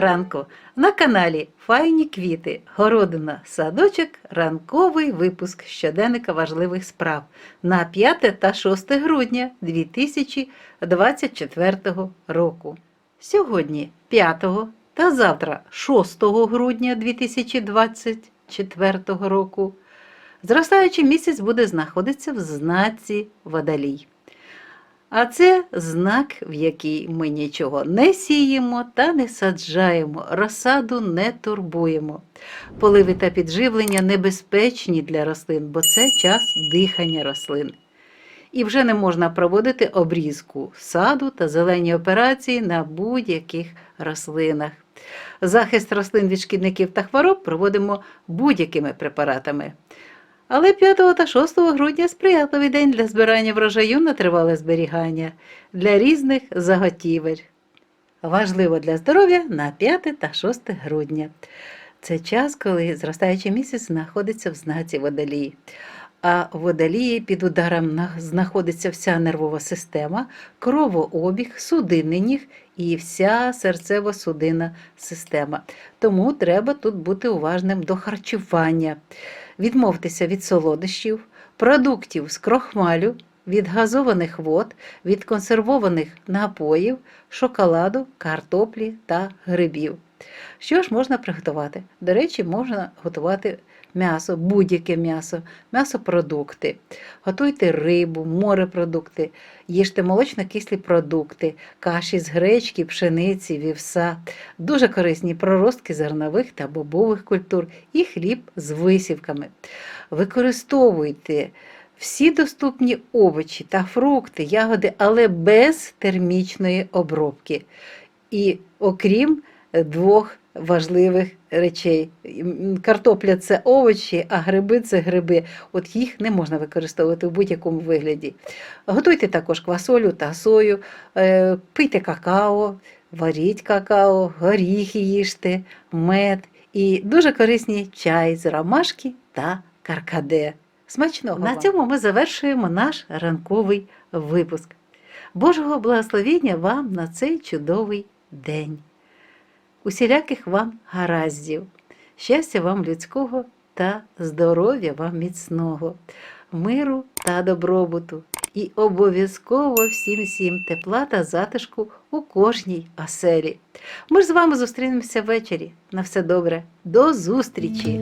ранку на каналі Файні квіти, городина, садочок, ранковий випуск щоденника важливих справ на 5 та 6 грудня 2024 року. Сьогодні 5 та завтра 6 грудня 2024 року. Зростаючий місяць буде знаходитися в знаці Водолій. А це знак, в який ми нічого не сіємо та не саджаємо, розсаду не турбуємо. Поливи та підживлення небезпечні для рослин, бо це час дихання рослин. І вже не можна проводити обрізку саду та зелені операції на будь-яких рослинах. Захист рослин від шкідників та хвороб проводимо будь-якими препаратами. Але 5 та 6 грудня сприятливий день для збирання врожаю на тривале зберігання для різних заготівель. Важливо для здоров'я на 5 та 6 грудня. Це час, коли зростаючий місяць знаходиться в знаці водолії. А в водолії під ударом знаходиться вся нервова система, кровообіг, судинний ніг і вся серцево-судинна система. Тому треба тут бути уважним до харчування відмовтеся від солодощів, продуктів з крохмалю, від газованих вод, від консервованих напоїв, шоколаду, картоплі та грибів. Що ж можна приготувати? До речі, можна готувати м'ясо, будь-яке м'ясо, м'ясопродукти. Готуйте рибу, морепродукти, їжте молочно-кислі продукти, каші з гречки, пшениці, вівса, дуже корисні проростки зернових та бобових культур і хліб з висівками. Використовуйте всі доступні овочі та фрукти, ягоди, але без термічної обробки. І окрім двох важливих речей. Картопля це овочі, а гриби це гриби. От їх не можна використовувати в будь-якому вигляді. Готуйте також квасолю та сою, е, пийте какао, варіть какао, горіхи їжте, мед і дуже корисні чай з ромашки та каркаде. Смачного! На цьому ми завершуємо наш ранковий випуск. Божого благословення вам на цей чудовий день. Усіляких вам гараздів, щастя вам людського та здоров'я вам міцного, миру та добробуту, і обов'язково всім всім тепла та затишку у кожній оселі. Ми ж з вами зустрінемося ввечері. На все добре. До зустрічі!